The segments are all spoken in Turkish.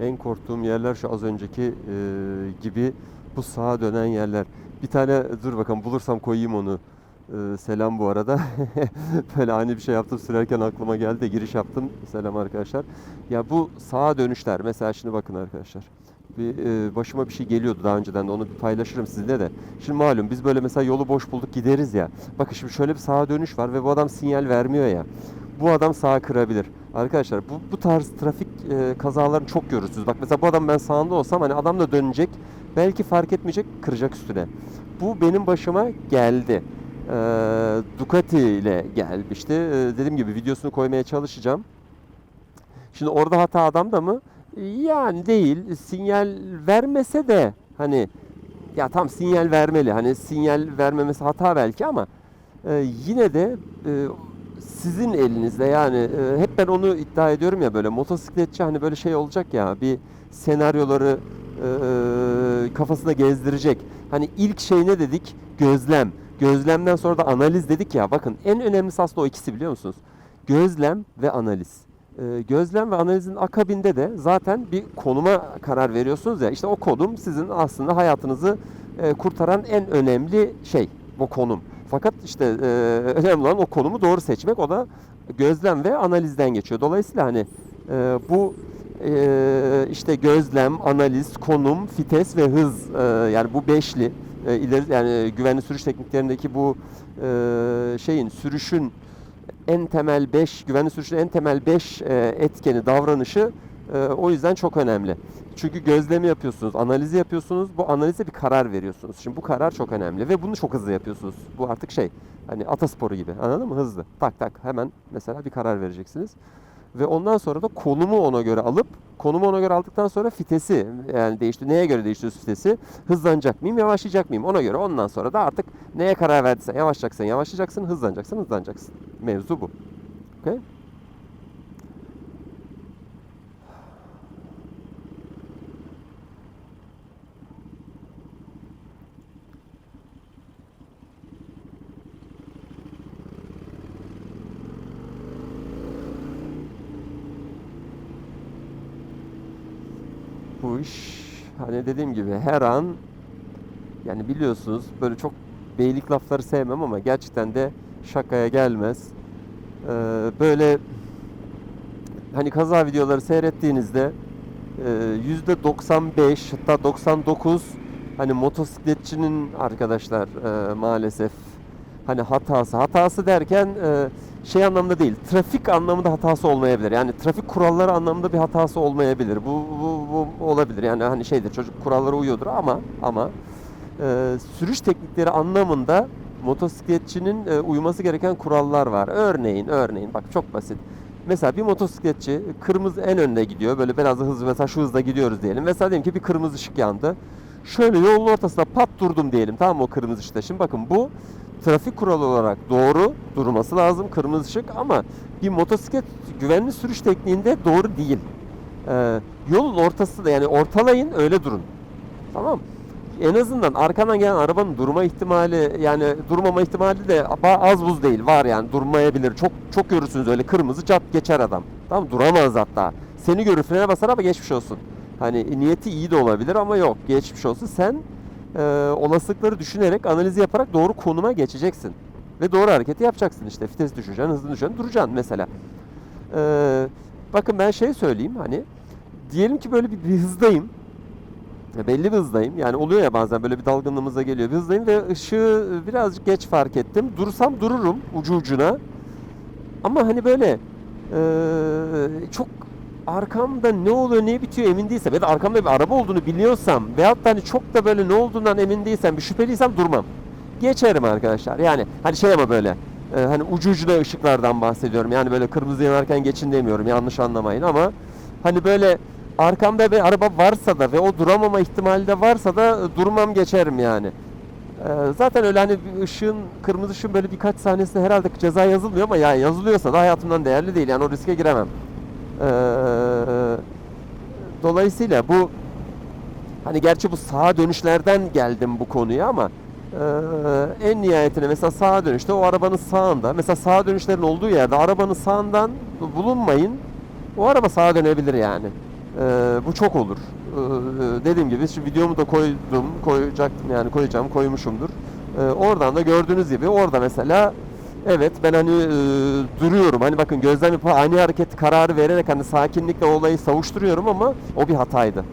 En korktuğum yerler şu az önceki e, gibi bu sağa dönen yerler. Bir tane dur bakalım bulursam koyayım onu. E, selam bu arada. Böyle ani bir şey yaptım sürerken aklıma geldi de giriş yaptım. Selam arkadaşlar. Ya bu sağa dönüşler mesela şimdi bakın arkadaşlar. Bir e, başıma bir şey geliyordu daha önceden de onu bir paylaşırım sizinle de. Şimdi malum biz böyle mesela yolu boş bulduk gideriz ya. Bakın şimdi şöyle bir sağa dönüş var ve bu adam sinyal vermiyor ya. Bu adam sağa kırabilir. Arkadaşlar bu, bu tarz trafik e, kazalarını çok görürsünüz. Bak mesela bu adam ben sağında olsam hani adam da dönecek. Belki fark etmeyecek kıracak üstüne. Bu benim başıma geldi. E, Ducati ile gelmişti. E, dediğim gibi videosunu koymaya çalışacağım. Şimdi orada hata adamda mı? Yani değil. Sinyal vermese de hani ya tam sinyal vermeli. Hani sinyal vermemesi hata belki ama e, yine de e, sizin elinizde yani e, hep ben onu iddia ediyorum ya böyle motosikletçi hani böyle şey olacak ya bir senaryoları e, kafasına gezdirecek. Hani ilk şey ne dedik? Gözlem. Gözlemden sonra da analiz dedik ya. Bakın en önemlisi aslında o ikisi biliyor musunuz? Gözlem ve analiz. E, gözlem ve analizin akabinde de zaten bir konuma karar veriyorsunuz ya. İşte o konum sizin aslında hayatınızı e, kurtaran en önemli şey. O konum. Fakat işte e, önemli olan o konumu doğru seçmek. O da gözlem ve analizden geçiyor. Dolayısıyla hani e, bu e, işte gözlem, analiz, konum, vites ve hız e, yani bu beşli e, ileri yani güvenli sürüş tekniklerindeki bu e, şeyin sürüşün en temel 5 güvenli sürüşün en temel 5 etkeni davranışı e, o yüzden çok önemli. Çünkü gözlemi yapıyorsunuz, analizi yapıyorsunuz. Bu analize bir karar veriyorsunuz. Şimdi bu karar çok önemli ve bunu çok hızlı yapıyorsunuz. Bu artık şey hani atasporu gibi. Anladın mı? Hızlı. Tak tak hemen mesela bir karar vereceksiniz. Ve ondan sonra da konumu ona göre alıp konumu ona göre aldıktan sonra fitesi yani değişti. Neye göre değiştiriyorsun fitesi? Hızlanacak mıyım, yavaşlayacak mıyım? Ona göre ondan sonra da artık neye karar verdiysen yavaşlayacaksın, yavaşlayacaksın, hızlanacaksın, hızlanacaksın. Mevzu bu. Okay? Bu iş hani dediğim gibi her an yani biliyorsunuz böyle çok beylik lafları sevmem ama gerçekten de şakaya gelmez. Ee, böyle hani kaza videoları seyrettiğinizde e, yüzde 95 hatta 99 hani motosikletçinin arkadaşlar e, maalesef hani hatası hatası derken e, şey anlamda değil trafik anlamında hatası olmayabilir yani trafik kuralları anlamında bir hatası olmayabilir bu, bu, bu olabilir yani hani şeydir çocuk kurallara uyuyordur ama ama e, sürüş teknikleri anlamında motosikletçinin e, uyması gereken kurallar var örneğin örneğin bak çok basit Mesela bir motosikletçi kırmızı en önde gidiyor. Böyle biraz da hızlı mesela şu hızda gidiyoruz diyelim. Mesela diyelim ki bir kırmızı ışık yandı. Şöyle yolun ortasına pat durdum diyelim. Tamam mı o kırmızı ışıkta. Şimdi bakın bu trafik kuralı olarak doğru durması lazım kırmızı ışık ama bir motosiklet güvenli sürüş tekniğinde doğru değil. Ee, yolun ortası da yani ortalayın öyle durun. Tamam? En azından arkadan gelen arabanın durma ihtimali yani durmama ihtimali de az buz değil var yani durmayabilir. Çok çok görürsünüz öyle kırmızı çat geçer adam. Tamam duramaz hatta. Seni görür frene basar ama geçmiş olsun. Hani niyeti iyi de olabilir ama yok geçmiş olsun. Sen e, olasılıkları düşünerek analizi yaparak doğru konuma geçeceksin. Ve doğru hareketi yapacaksın işte. Vites düşeceksin, hızlı düşeceksin, duracaksın mesela. E, bakın ben şey söyleyeyim hani diyelim ki böyle bir, bir hızdayım. Ya belli bir hızdayım. Yani oluyor ya bazen böyle bir dalgınlığımıza geliyor. Bir hızdayım ve ışığı birazcık geç fark ettim. Dursam dururum ucu ucuna. Ama hani böyle e, çok arkamda ne oluyor ne bitiyor emin değilsem ya da arkamda bir araba olduğunu biliyorsam veyahut da hani çok da böyle ne olduğundan emin değilsem bir şüpheliysem durmam. Geçerim arkadaşlar. Yani hani şey ama böyle e, hani ucu ucuna ışıklardan bahsediyorum. Yani böyle kırmızı yanarken geçin demiyorum yanlış anlamayın ama hani böyle arkamda bir araba varsa da ve o duramama ihtimali de varsa da durmam geçerim yani. Ee, zaten öyle hani ışığın, kırmızı ışığın böyle birkaç sahnesinde herhalde ceza yazılmıyor ama ya yazılıyorsa da hayatımdan değerli değil. Yani o riske giremem. Ee, dolayısıyla bu hani gerçi bu sağa dönüşlerden geldim bu konuya ama e, en nihayetinde mesela sağa dönüşte o arabanın sağında mesela sağa dönüşlerin olduğu yerde arabanın sağından bulunmayın o araba sağa dönebilir yani. Ee, bu çok olur. Ee, dediğim gibi şu videomu da koydum, koyacaktım yani koyacağım, koymuşumdur. Ee, oradan da gördüğünüz gibi orada mesela evet ben hani e, duruyorum. Hani bakın gözlem yapıp ani hareket kararı vererek hani sakinlikle olayı savuşturuyorum ama o bir hataydı.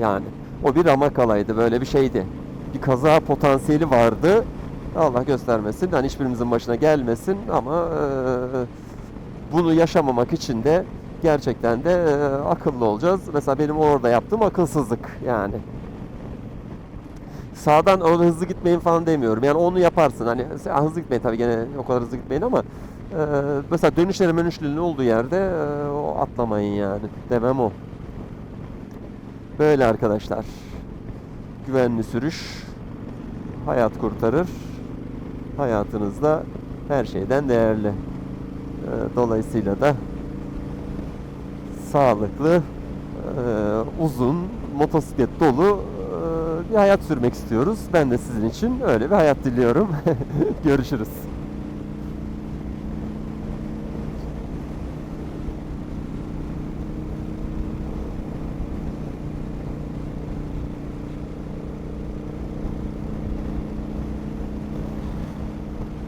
Yani o bir ramakalaydı böyle bir şeydi. Bir kaza potansiyeli vardı. Allah göstermesin. Hani hiçbirimizin başına gelmesin ama e, bunu yaşamamak için de gerçekten de e, akıllı olacağız. Mesela benim orada yaptığım akılsızlık yani. Sağdan öyle hızlı gitmeyin falan demiyorum. Yani onu yaparsın. Hani hızlı gitmeyin tabii gene o kadar hızlı gitmeyin ama e, mesela dönüşleri menüşlerinin olduğu yerde e, o atlamayın yani. Demem o. Böyle arkadaşlar. Güvenli sürüş hayat kurtarır. Hayatınızda her şeyden değerli. Ee, Dolayısıyla da sağlıklı, e, uzun, motosiklet dolu e, bir hayat sürmek istiyoruz. Ben de sizin için öyle bir hayat diliyorum. Görüşürüz.